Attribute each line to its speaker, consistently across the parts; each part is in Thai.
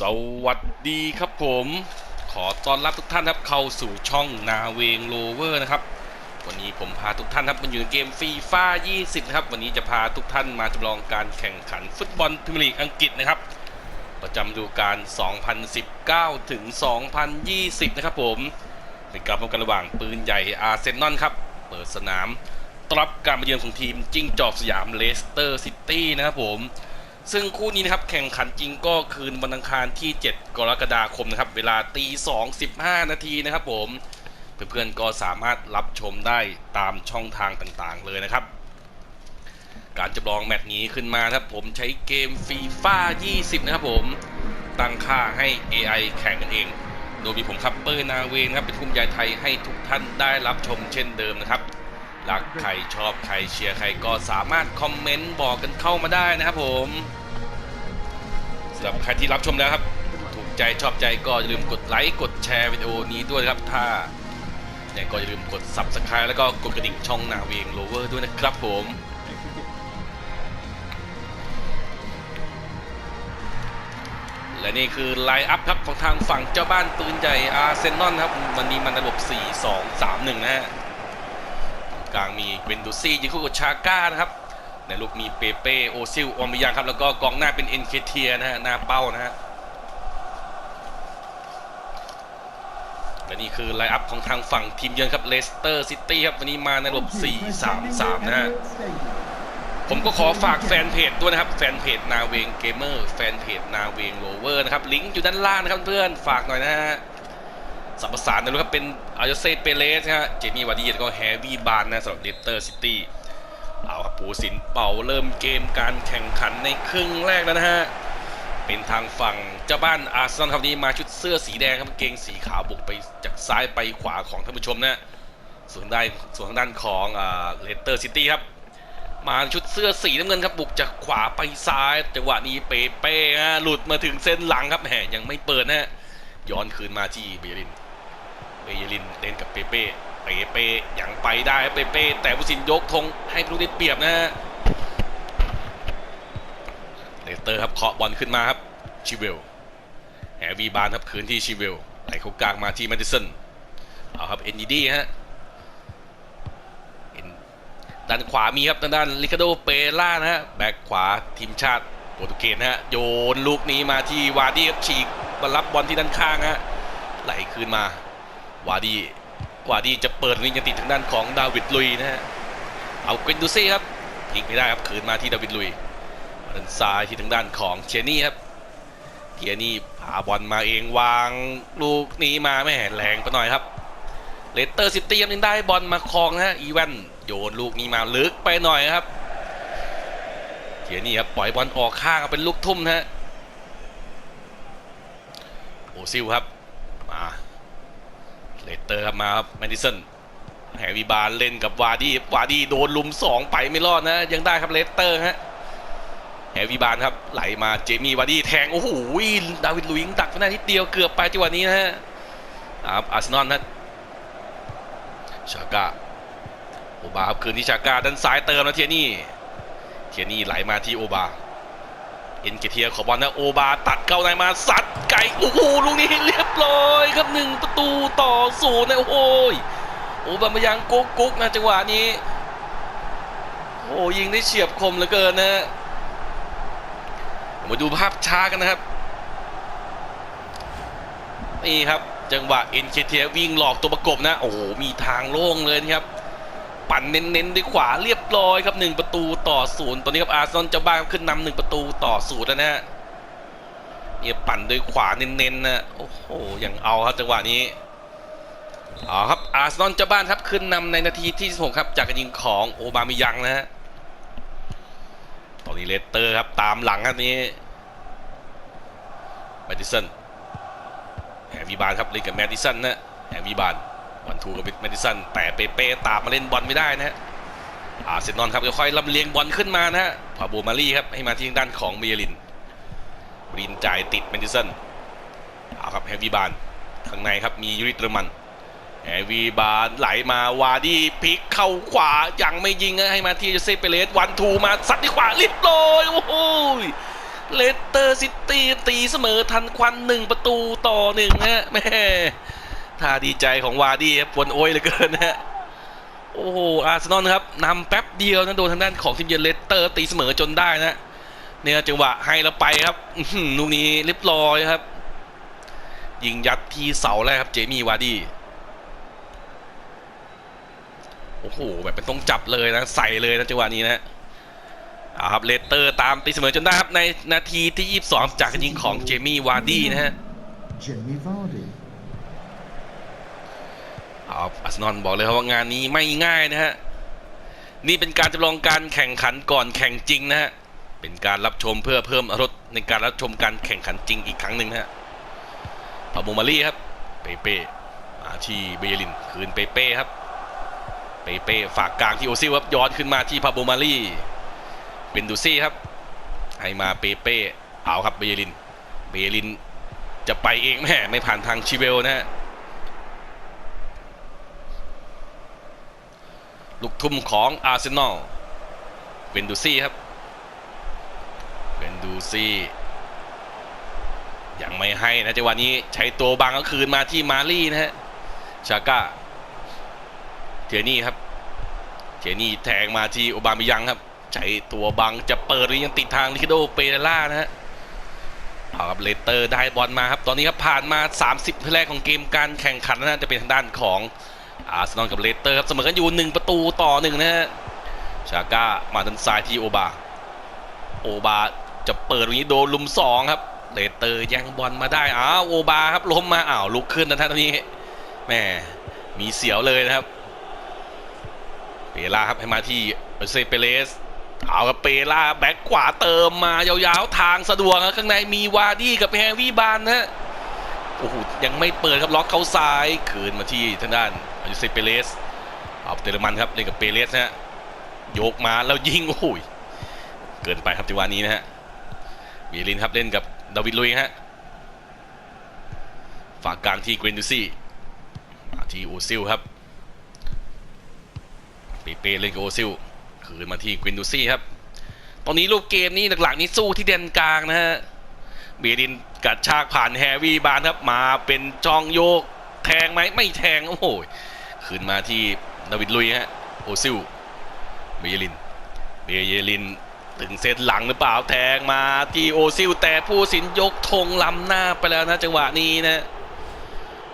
Speaker 1: สวัสดีครับผม ขอต้อนรับทุกท่านครับเข้าสู่ช่องนาเวงโลเวอร์นะครับ วันนี้ผมพาทุกท่านครับมาอยู่ในเกมฟีฟ่า20 นะครับ วันนี้จะพาทุกท่านมาจำลองการแข่งขันฟุตบอลพรีเมียร์ลีกอังกฤษนะครับ ประจำดูกาล2019 ถึง 2020 นะครับผมเป็นการพบกันระหว่างปืนใหญ่อาร์เซนอลครับ เปิดสนามต้อนรับการมาเยือนของทีมจิ้งจอกสยามเลสเตอร์ซิตี้นะครับผม ซึ่งคู่นี้นะครับแข่งขันจริงก็คืนวันอังคารที่ 7 กรกฎาคมนะครับ เวลาตี2 15นาทีนะครับผม เพื่อนๆก็สามารถรับชมได้ตามช่องทางต่างๆเลยนะครับ การจำลองแมตช์นี้ขึ้นมาครับผมใช้เกมฟีฟ่า20 นะครับผม ตั้งค่าให้ AI แข่งกันเอง โดยมีผมครับเปอร์นาเวนครับเป็นภูมิใจไทยให้ทุกท่านได้รับชมเช่นเดิมนะครับ รักใครชอบใครเชียร์ใครก็สามารถคอมเมนต์บอกกันเข้ามาได้นะครับผมสำหรับใครที่รับชมแล้วครับ ถูกใจชอบใจก็อย่าลืมกดไลค์กดแชร์วิดีโอนี้ด้วยครับถ้าเนี่ยก็อย่าลืมกด Subscribe แล้วก็กดกระดิ่งช่องนาเวงโลเวอร์ด้วยนะครับผมและนี่คือไลน์อัพครับของทางฝั่งเจ้าบ้านปืนใหญ่อาร์เซนอลครับ วันนี้มันระบบ 4 2 3 1 นะฮะ กลางมีเวนดูซี่ยิงคู่กับชาก้านะครับในลูกมีเปเป้โอซิลออมิยังครับแล้วก็กองหน้าเป็นเอ็นเคเทียนะฮะหน้าเป้านะฮะและนี่คือไลน์อัพของทางฝั่งทีมเยือนครับเลสเตอร์ซิตี้ครับวันนี้มาในระบบ 4-3-3 นะฮะผมก็ขอฝากแฟนเพจด้วยนะครับ แฟนเพจนาเวงเกมเมอร์แฟนเพจนาเวงโลเวอร์นะครับลิงก์อยู่ด้านล่างนะครับเพื่อนฝากหน่อยนะฮะ สัมประสานนะครับเป็นอาโยเซเปเรสนะฮะเจมี่วาร์ดี้แล้วก็แฮร์วี่บานนะสำหรับเลสเตอร์ซิตี้เอาครับปูสินเป่าเริ่มเกมการแข่งขันในครึ่งแรกแล้วนะฮะเป็นทางฝั่งเจ้าบ้านอาร์เซนอลครับนี้มาชุดเสื้อสีแดงครับเกงสีขาวบุกไปจากซ้ายไปขวาของท่านผู้ชมนะส่วนด้านส่วนทางด้านของอ่าเลสเตอร์ซิตี้ครับมาชุดเสื้อสีน้ำเงินครับบุกจากขวาไปซ้ายจังหวะนี้เปเป้ฮะหลุดมาถึงเส้นหลังครับแหมยังไม่เปิดนะฮะย้อนคืนมาที่เบยริน เบยลินเล่นกับเปเป้ เปเป้ยังไปได้เปเป้ แต่ผู้สินยกธงให้ผู้ได้เปรียบนะฮะเลสเตอร์ครับเคาะบอลขึ้นมาครับชิเวลแฮร์วีบานครับคืนที่ชิเวลไหลเข้ากลางมาที่แมดิสันเอาครับเอ็นดีฮะด้านขวามีครับทางด้านลิคาโดเปล่านะฮะแบ็กขวาทีมชาติโปรตุเกสนะฮะโยนลูกนี้มาที่วาดี้ครับฉีกมารับบอลที่ด้านข้างฮะไหลคืนมา วาดีวาดีจะเปิดลิงจะติดทางด้านของดาวิดลุยนะฮะเอาเกนดูซี่ครับทิ้งไม่ได้ครับคืนมาที่ดาวิดลุยด้านซ้ายที่ทางด้านของเชนี่ครับเทียนี่พาบอลมาเองวางลูกนี้มาไม่แหแรงไปหน่อยครับเลสเตอร์ซิตี้ยังได้บอลมาครองนะฮะอีแวนโยนลูกนี้มาลึกไปหน่อยครับเทียนี่ครับปล่อยบอลออกข้างเป็นลูกทุ่มนะฮะโอซิลครับมา เลสเตอร์ครับมาครับแมดิสันแฮร์รี่บาร์เล่นกับวาร์ดี้วาร์ดี้โดนลุมสองไปไม่รอดนะ ยังได้ครับเลสเตอร์ฮะแฮร์รี่บาร์ครับไหลมาเจมี่วาร์ดี้แทง โอ้โหดาวิดลุยส์ดักไปหน้านิดเดียวเกือบไปจังหวะนี้นะฮะครับอาร์เซนอลนะชากาโอบาครับคืนที่ชากาด้านซ้ายเติมนะเทียนี่เทียนี่ไหลมาที่โอบา อ็นเกเทียขอบอลนะโอบาตัดเข้าในมาซัดไก่โอ้โหลูกนี้เรียบร้อยครับหนึ่งประตูต่อศูนย์นะโอ้โหโอบามายังกุ๊กกุ๊กนะจังหวะนี้โอ้ยิงได้เฉียบคมเหลือเกินนะมาดูภาพช้ากันนะครับนี่ครับจังหวะเอ็นเคเทียวิ่งหลอกตัวประกบนะ โอ้โหมีทางโล่งเลยครับ ปั่นเน้นๆด้วยขวาเรียบร้อยครับหนึ่งประตูต่อศูนย์ตอนนี้ครับอาร์เซนอลเจ้าบ้านขึ้นนำหนึ่งประตูต่อศูนย์แล้วนะฮะเนี่ยปั่นด้วยขวาเน้นๆนะโอ้โหอย่างเอาครับจังหวะนี้เอาครับอาร์เซนอลเจ้าบ้านครับขึ้นนำในนาทีที่16ครับจากการยิงของโอบามิยังนะฮะตอนนี้เลสเตอร์ครับตามหลังครับนี้แมดิสันแฮร์วีบานครับเล่นกับแมดิสันนะแฮร์วีบาน วันทูกับแมดิสันแต่เปเป้ตามมาเล่นบอลไม่ได้นะฮะอาร์เซนอลครับค่อยๆลำเลียงบอลขึ้นมานะฮะพาโบมารีครับให้มาที่ด้านของเบียรินรินจ่ายติดแมดิสันเอาครับแฮร์วีบานข้างในครับมียูริตรมันแฮร์วีบานไหลมาวาดี้พลิกเข้าขวายังไม่ยิงนะให้มาที่เจเซเปเรสวันทูมาซัดที่ขวาเรียบร้อยโอ้โหเลสเตอร์ซิตี้ตีเสมอทันควันหนึ่งประตูต่อหนึ่งฮะแม่ ท่าดีใจของวาร์ดี้ครับปวนโอยเหลือเกินนะฮะโอ้โหอาร์เซนอลครับนำแป๊บเดียวนะโดนทางด้านของทีมเยือนเลสเตอร์ตีเสมอจนได้นะเนี่ยจังหวะให้แล้วไปครับลูกนี้เรียบร้อยครับ ยิงยัดที่เสาแรกครับเจมี่วาร์ดี้โอ้โหแบบเป็นต้องจับเลยนะใส่เลยนะจังหวะนี้นะเอาครับเลสเตอร์ตามตีเสมอจนได้ครับในนาทีที่ 22 จากการยิงของเจมี่วาร์ดี้นะฮะ เอาอาร์เซนอลบอกเลยครับว่างานนี้ไม่ง่ายนะฮะ นี่เป็นการจำลองการแข่งขันก่อนแข่งจริงนะฮะ เป็นการรับชมเพื่อเพิ่มอรรถรสในการรับชมการแข่งขันจริงอีกครั้งหนึ่งนะฮะพาโบมารีครับ เปเป้มาที่เบยลินคืนเปเป้ครับ เปเป้ฝากกลางที่โอซิลครับย้อนขึ้นมาที่พาโบมารีเป็นดูซี่ครับให้มาเปเป้เอาครับเบยลิน เบยลินจะไปเองแม่ไม่ผ่านทางชิเวลนะฮะ ลูกทุ่มของอาร์เซนอลเวนดูซี่ครับเวนดูซี่ยังไม่ให้นะจังหวะนี้ใช้ตัวบังก็คืนมาที่มารี่นะฮะชาก้าเทนี่ครับเทนี่แทงมาที่โอบามิยังครับ ใช้ตัวบังจะเปิดหรือยังติดทางลิคโดเปเรล่านะฮะเอาครับเลสเตอร์ได้บอลมาครับ ตอนนี้ครับผ่านมา 30นาทีแรกของเกมการแข่งขันนะจะเป็นทางด้านของ อาร์เซนอลกับเลสเตอร์ครับเสมอกันอยู่หนึ่งประตูต่อหนึ่งนะฮะชาก้ามาทางซ้ายที่โอบา โอบาจะเปิดตรงนี้โดนลุมสองครับเลสเตอร์ย่งบอลมาได้อ้าวโอบาครับล้มมาอ้าวลุกขึ้นนะท่านตอนนี้แม่มีเสียวเลยนะครับ เปล่าครับให้มาที่เซเปเลสเอากับเปล่าแบ็คขวาเติมมายาวๆทางสะดวกครับข้างในมีวาร์ดี้กับแฮร์วี่บานนะฮะโอ้โหยังไม่เปิดครับล็อกเข้าซ้ายคืนมาที่ทางด้าน อายุเซเปเรสเอาเตอร์มันครับเล่นกับเปเรสนะฮะโยกมาแล้วยิงโอ้โหเกินไปครับจังหวะนี้นะฮะวีลินครับเล่นกับดาวิดลุยฮะฝากกลางที่เกรนดูซี่ที่โอซิลครับเปเป้เล่นกับโอซิลคืนมาที่เกรนดูซี่ครับตอนนี้รูปเกมนี้หลักๆนี่สู้ที่เดนกลางนะฮะเบียดินกัดชากผ่านแฮร์วี่บานครับมาเป็นจองโยกแทงไหมไม่แทงโอ้โห ขึ้นมาที่ดาวิดลุยฮะโอซิลเบียลินเบียลินถึงเซตหลังหรือเปล่าแทงมาที่โอซิลแต่ผู้สินยกธงล้ำหน้าไปแล้วนะจังหวะนี้นะ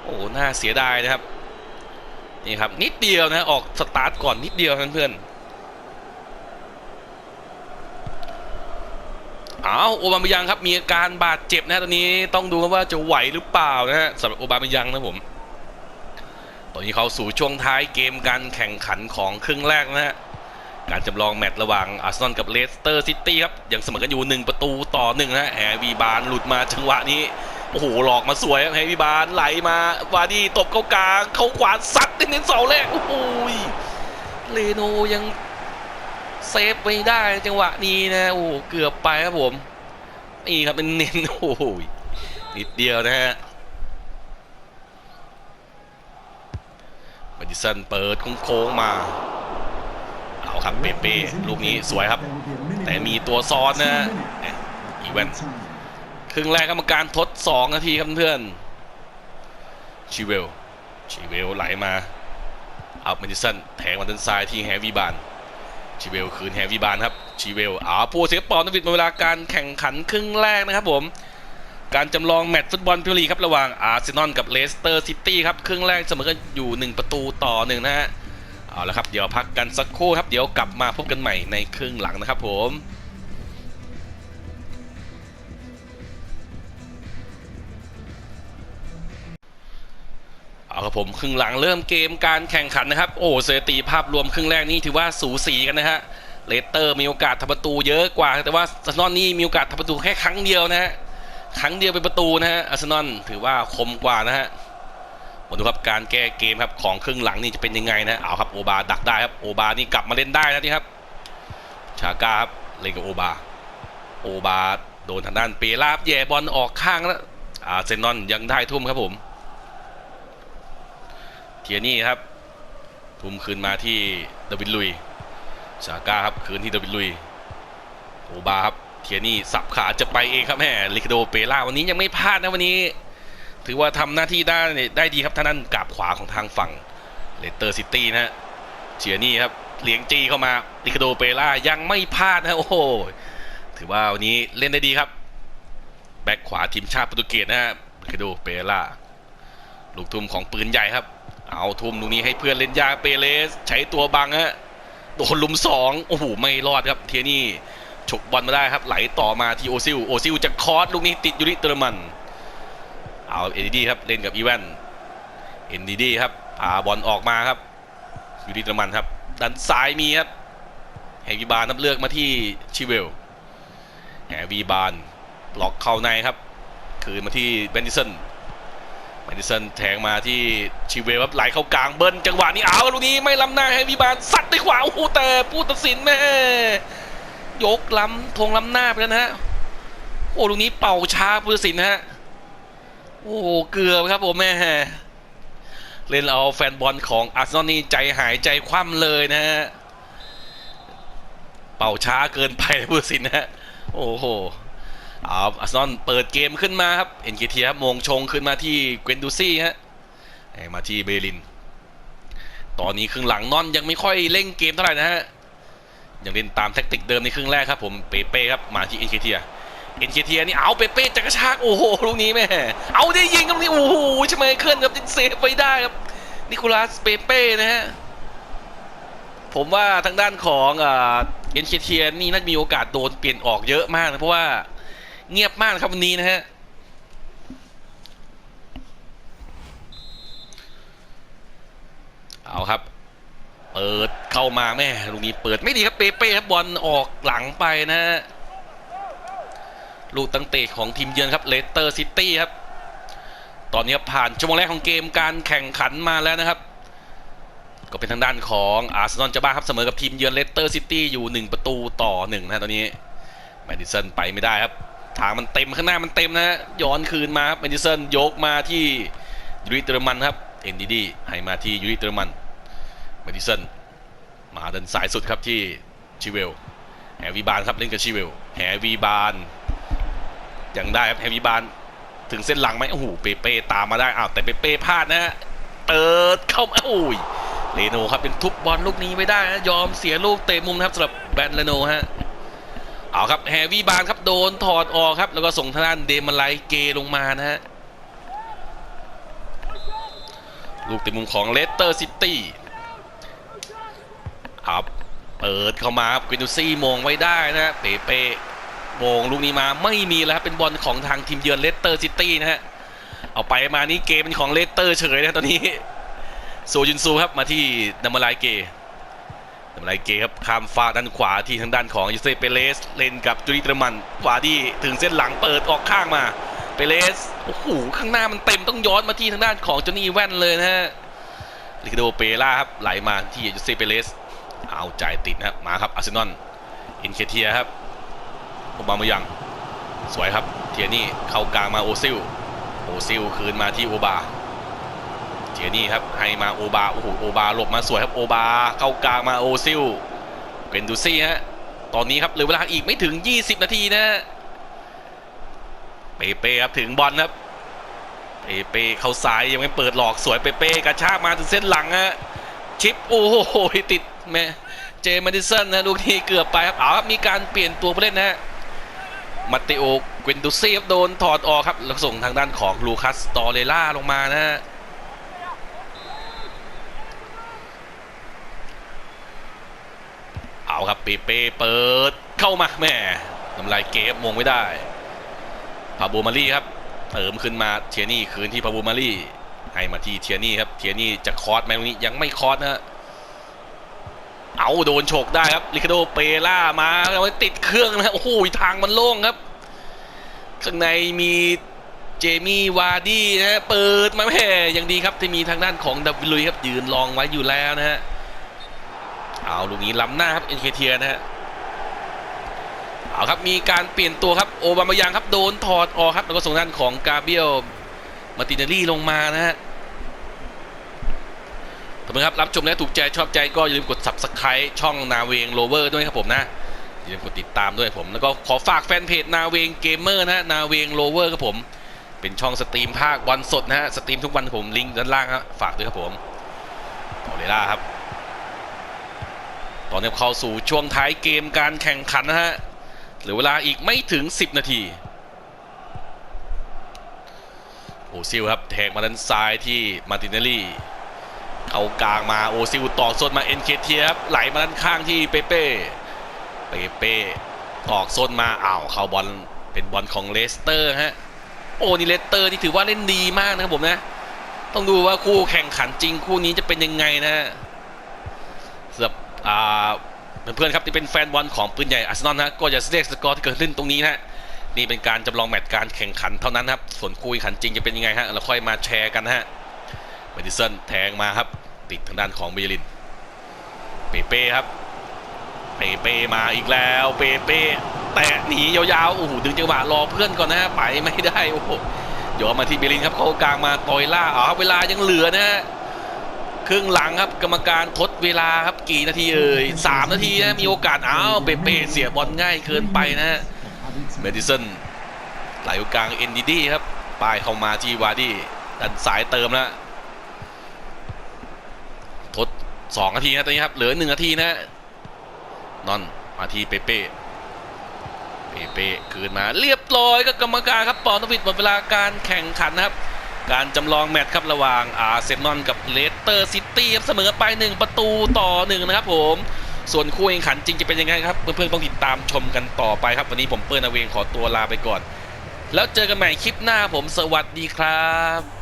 Speaker 1: โอ้หน่าเสียดายนะครับนี่ครับนิดเดียวนะออกสตาร์ทก่อนนิดเดียวเพื่อนๆเอาโอบามายังครับมีอาการบาดเจ็บนะตอนนี้ต้องดูว่าจะไหวหรือเปล่านะฮะสำหรับโอบามายังนะผม อนนี้เขาสู่ช่วงท้ายเกมการแข่งขันของครึ่งแรกนะฮะการจำลองแมตช์ระหว่างอาร์เซนอลกับเลสเตอร์ซิตี้ครับยังเสมอกันอยู่ 1 ประตูต่อหนึ่งนะฮะแฮร์วีบานหลุดมาจังหวะนี้โอ้โหหลอกมาสวยครับแฮร์วีบานไหลมาวาดี้ตบเข้ากลางเข้าขวาซัดเน้นเสาแรกโอ้โหเลโนยังเซฟไม่ได้จังหวะนี้นะโอ้เกือบไปครับผมนี่ครับเป็นเน้นโอ้โหนิดเดียวนะฮะมา ดิสันเปิดโค้งมา เอาครับเปเป้ลูกนี้สวยครับ แต่มีตัวซ้อนนะอีเวนครึ่งแรกกรรมการทด 2 นาทีครับเพื่อนชิเวลชิเวลไหลมาเอามดิสันแทงมาด้านซ้ายที่แฮร์วีบานชีเวลคืนแฮร์วีบานครับชีเวลอ๋อผู้เซฟปอนด์วิดมาเวลาการแข่งขันครึ่งแรกนะครับผม การจำลองแมตช์ฟุตบอลพรีเมียร์ลีกครับระหว่างอาร์เซนอลกับเลสเตอร์ซิตี้ครับครึ่งแรกเสมอกันอยู่ 1 ประตูต่อหนึ่งนะฮะเอาละครับเดี๋ยวพักกันสักครู่ครับเดี๋ยวกลับมาพบกันใหม่ในครึ่งหลังนะครับผมเอาครับผมครึ่งหลังเริ่มเกมการแข่งขันนะครับโอ้สถิติภาพรวมครึ่งแรกนี่ถือว่าสูสีกันนะฮะเลสเตอร์มีโอกาสทำประตูเยอะกว่า แต่ว่าอาร์เซนอลนี่มีโอกาสทำประตูแค่ครั้งเดียวนะฮะ ครั้งเดียวเป็นประตูนะฮะอาร์เซนอลถือว่าคมกว่านะฮะมาดูครับการแก้เกมครับของครึ่งหลังนี่จะเป็นยังไงนะเอาครับโอบาดักได้ครับโอบานี่กลับมาเล่นได้นะนี่ครับชาก้าครับเล่นกับโอบาโอบาโดนทางด้านเปลาบแย่บอลออกข้างแล้วอาร์เซนอลยังได้ทุ่มครับผมเทียนี่ครับทุ่มคืนมาที่ดวิดลุยชาก้าครับคืนที่ดวิดลุยโอบาครับ เทียนี่สับขาจะไปเองครับแม่ลิคาโดเปล่าวันนี้ยังไม่พลาดนะวันนี้ ถือว่าทำหน้าที่ได้ได้ดีครับท่านั้นกราบขวาของทางฝั่งเลสเตอร์ซิตี้นะฮะเชียนี่ครับเลี้ยงจีเข้ามาลิคาโดเปล่ายังไม่พลาดนะโอ้โหถือว่าวันนี้เล่นได้ดีครับ แบ็คขวาทีมชาติโปรตุเกสนะฮะลิคาโดเปล่าลูกทุ่มของปืนใหญ่ครับ เอาทุ่มลูกนี้ให้เพื่อนเล่นยาเปเรสใช้ตัวบังฮะโดนลุมสองโอ้โหไม่รอดครับเทียนี่ ฉกบอลมาได้ครับไหลต่อมาที่โอซิลโอซิลจะคอร์สลูกนี้ติดยูริเตอร์มันเอาเอ็นดีครับเล่นกับอีแวนเอ็นดีครับพาบอลออกมาครับยูริเตอร์มันครับด้านซ้ายมีครับแฮวีบาร์นับเลือกมาที่ชิเวลแฮวีบาร์ล็อกเข้าในครับ คืนมาที่เบนดิสันเบนดิสันแทงมาที่ชิเวลครับไหลเข้ากลางเบิ้ลจังหวะนี้เอาลูกนี้ไม่ล้ำหน้าแฮวีบาร์ซัดด้วยขวาโอ้โหแต่ผู้ตัดสินแม่ ยกล้ำทงล้ำหน้าไปแล้วนะฮะโอ้ลูกนี้เป่าช้าผู้ตัดสินนะฮะโอ้เกือบครับผมแม่เล่นเอาแฟนบอลของอาร์เซนอลนี่ใจหายใจคว่ำเลยนะฮะเป่าช้าเกินไปนะผู้ตัดสินนะฮะโอ้โหอาอาร์เซนอลเปิดเกมขึ้นมาครับเอ็นเกทีครับมงชงขึ้นมาที่เกวนดูซี่ฮะมาที่เบลิน ตอนนี้ครึ่งหลังนอนยังไม่ค่อยเล่นเกมเท่าไหร่นะฮะ ยังเล่นตามแท็กติกเดิมในครึ่งแรกครับผมเปเป้ครับมาที่เอ็นเกทียเอ็นเคเทียนี่เอาเปเป้จะกระชากโอ้โหลูกนี้แม่เอาได้ยิงครับนี่โอ้โหใช่ไหมเคลื่อนครับเซฟไว้ได้ครับนิโคลัสเปเป้นะฮะผมว่าทางด้านของเอ็นเคเทียนี่น่าจะมีโอกาสโดนเปลี่ยนออกเยอะมากนะเพราะว่าเงียบมากครับวันนี้นะฮะเอาครับ เปิดเข้ามาแม่ลูกนี้เปิดไม่ดีครับเปเป้ครับบอลออกหลังไปนะฮะลูกตั้งเตะของทีมเยือนครับเลสเตอร์ซิตี้ครับ ตอนนี้ผ่านชั่วโมงแรกของเกมการแข่งขันมาแล้วนะครับ ก็เป็นทางด้านของอาร์เซนอลจะบ้าครับเสมอกับทีมเยือนเลสเตอร์ซิตี้อยู่ 1 ประตูต่อ1นะฮะตอนนี้แมดิสันไปไม่ได้ครับทางมันเต็มข้างหน้ามันเต็มนะฮะย้อนคืนมาครับแมดิสันยกมาที่ยูริเตอร์มันครับเอ็นดีดีให้มาที่ยูริเตอร์มัน มดิสันมาเดินสายสุดครับที่ชิเวลแฮวีบานครับเล่นกับชิเวลแฮวีบานยังได้ครับแฮร์รี่บานถึงเส้นหลังไหมโอ้โหเปเป้ตามมาได้อ้าวแต่เปเป้พลาดนะฮะเปิดเข้ามาโอ้ยเรโนครับเป็นทุบบอลลูกนี้ไม่ได้นะยอมเสียลูกเตะมุมนะครับสำหรับแบนเรโนฮะเอาครับแฮร์รี่บานครับโดนถอดออกครับแล้วก็ส่งทางด้านเดมาไลเกลงมานะฮะลูกเตะมุมของเลสเตอร์ซิตี้ ครับเปิดเข้ามาครับกินูซี่มงไว้ได้นะเปเป้โมงลูกนี้มาไม่มีแล้วครับเป็นบอลของทางทีมเยือนเลสเตอร์ซิตี้นะฮะเอาไปมานี้เกมเป็นของเลสเตอร์เฉยนะตอนนี้โซจุนซูครับมาที่นามาลายเกนามาลายเกครับข้ามฟ้าด้านขวาที่ทางด้านของยูเซเปเลสเล่นกับจูริเตร์มันขวาที่ถึงเส้นหลังเปิดออกข้างมาเปเลสโอ้โหข้างหน้ามันเต็มต้องย้อนมาที่ทางด้านของจอนนี่แว่นเลยนะฮะลิคาโดเปล่าครับไหลมาที่ยูเซเปเลส เอาใจติดนะครับมาครับอาร์เซนอลอินเคเทียครับโอบามายังสวยครับเทียนี่เข้ากลางมาโอซิลโอซิลคืนมาที่โอบาเทียนี่ครับให้มาโอบาโอ้โหโอบาหลบมาสวยครับโอบาเข้ากลางมาโอซิลเกนดูซี่ฮะตอนนี้ครับเหลือเวลาอีกไม่ถึง 20 นาทีนะเปเป้ครับถึงบอลครับเปเป้เข้าซ้ายยังไม่เปิดหลอกสวยเปเป้กระชากมาถึงเส้นหลังฮะชิปโอ้โหติดแม่เจมาดิสันนะลูกนี้เกือบไปครับเอาครับมีการเปลี่ยนตัวผู้เล่นนะฮะมาติโอเกวนดูซีครับโดนถอดออกครับแล้วส่งทางด้านของลูคัสตอเรล่าลงมานะฮะเอาครับเปเป้เปิดเข้ามาแม่ทำลายเกมมงไม่ได้พาโบมารีครับเติมขึ้นมาเทียนี่คืนที่พาโบมารีให้มาที่เทียนี่ครับเทียนี่จะคอร์สไหมตรงนี้ยังไม่คอร์สนะฮะ เอาโดนโฉกได้ครับลิคาโดเปล่ามาแล้วติดเครื่องนะโอ้โหทางมันโล่งครับ ข้างในมีเจมี่วาร์ดี้นะเปิดมาแม่ยังดีครับที่มีทางด้านของดับบลุยครับยืนรองไว้อยู่แล้วนะฮะเอาลูกนี้ล้ำหน้าครับเอ็นเคเทียนะฮะเอาครับมีการเปลี่ยนตัวครับโอบามายังครับโดนถอดออกครับแล้วก็ส่งด้านของกาเบียลมาตินารีลงมานะฮะ ขอบคุณครับ รับชมและถูกใจชอบใจก็อย่าลืมกด subscribe ช่องนาเวงโลเวอร์ด้วยครับผมนะ อย่าลืมกดติดตามด้วยผม แล้วก็ขอฝากแฟนเพจนาเวงเกมเมอร์นะฮะนาเวงโลเวอร์ครับผม เป็นช่องสตรีมภาคบอลสดนะฮะ สตรีมทุกวันผมลิงก์ด้านล่างครับฝากด้วยครับผมโอเลล่าครับ ตอนนี้เข้าสู่ช่วงท้ายเกมการแข่งขันนะฮะ เหลือเวลาอีกไม่ถึง 10 นาทีโอซิลครับแทงมาด้านซ้ายที่มาร์ตินเนลลี่ เขากลางมาโอซิลต่อโซนมาเอ็นเคเทียครับไหลมาด้านข้างที่เปเป้เปเป้ออกโซนมาอ้าวเข้าบอลเป็นบอลของเลสเตอร์ฮะโอ้นี่เลสเตอร์นี่ถือว่าเล่นดีมากนะครับผมนะ ต้องดูว่าคู่แข่งขันจริงคู่นี้จะเป็นยังไงนะสำหรับอ่าเพื่อนๆครับที่เป็นแฟนบอลของปืนใหญ่อาร์เซนอลนะก็อย่าเรียกสกอร์ที่เกิดขึ้นตรงนี้นะนี่เป็นการจำลองแมตช์การแข่งขันเท่านั้นครับส่วนคู่แข่งขันจริงจะเป็นยังไงฮะเราค่อยมาแชร์กันนะฮะ เมดิสันแทงมาครับ ติดทางด้านของเบยลิน เปเป้ครับ เปเป้มาอีกแล้ว เปเป้แตะหนียาวๆ โอ้โห ดึงจังหวะรอเพื่อนก่อนนะไปไม่ได้ โอ้โหโยนมาที่เบลินครับเขากลางมาตอยล่าอ๋อเวลายังเหลือนะฮะครึ่งหลังครับกรรมการทดเวลาครับกี่นาทีเอ่ยสามนาทีนะมีโอกาสอ้าวเปเป้เสียบอลง่ายเกินไปนะฮะเมดิสันไหลกลางเอ็นดีดีครับปลายเข้ามาที่วาร์ดี้ดันสายเติมแล้ว ทด 2นาทีนะตอนนี้ครับเหลือ1นาทีนะนอนมาที่เปเป้เปเป้คืนมาเรียบร้อยก็กรรมการครับปอนวิดหมดเวลาการแข่งขันนะครับ การจำลองแมตช์ครับระหว่างอาร์เซนอลกับเลสเตอร์ซิตี้ครับเสมอไป 1 ประตูต่อ 1 นะครับผมส่วนคู่แข่งขันจริงจะเป็นยังไงครับ เพื่อนๆต้องติดตามชมกันต่อไปครับ วันนี้ผมเปิ้ลนาเวงขอตัวลาไปก่อน แล้วเจอกันใหม่คลิปหน้าผมสวัสดีครับ